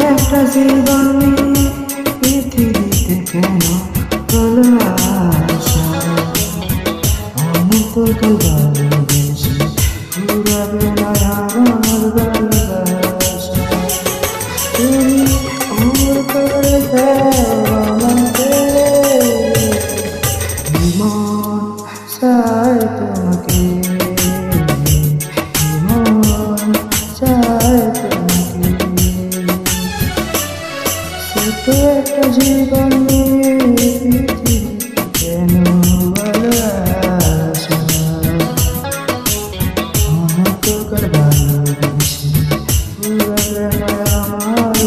éxtasis dormir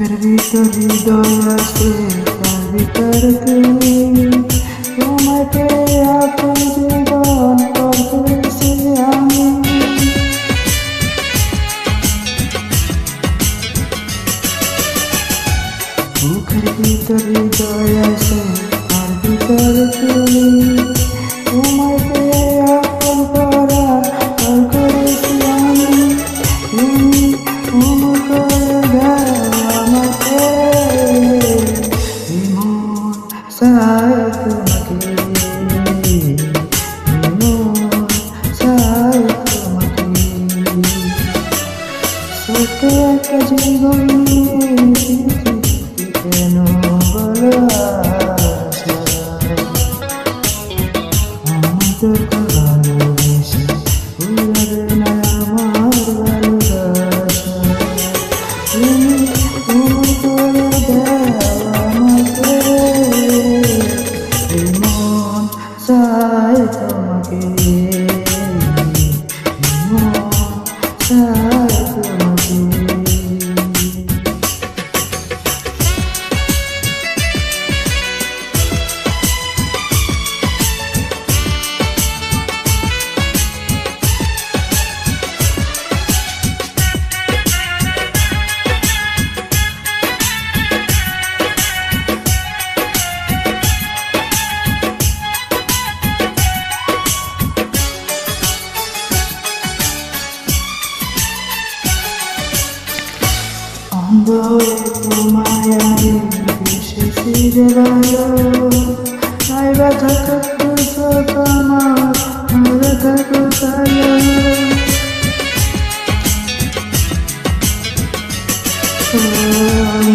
বুকের ভিতর হৃদয় আছে তার ভিতর তুমি তোমাকে আপন জীবন করেছি আমি বুকের ভিতর হৃদয় আছে তার ভিতর তুমি। বন্ধরে তোমায় আমি মিশে ফিরে রাখো তাই ব্যথা থাকতো তো তোমার আমরা থাকো তাই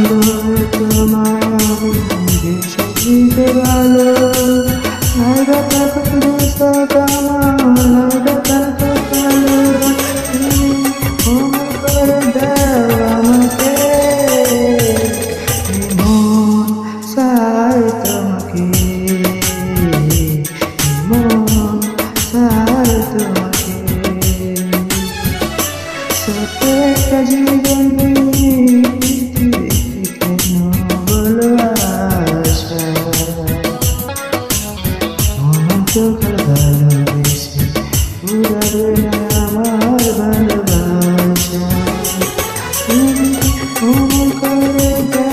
বন্ধরে তোমায় আমি মিশে ফিরে রাখো ফুল করে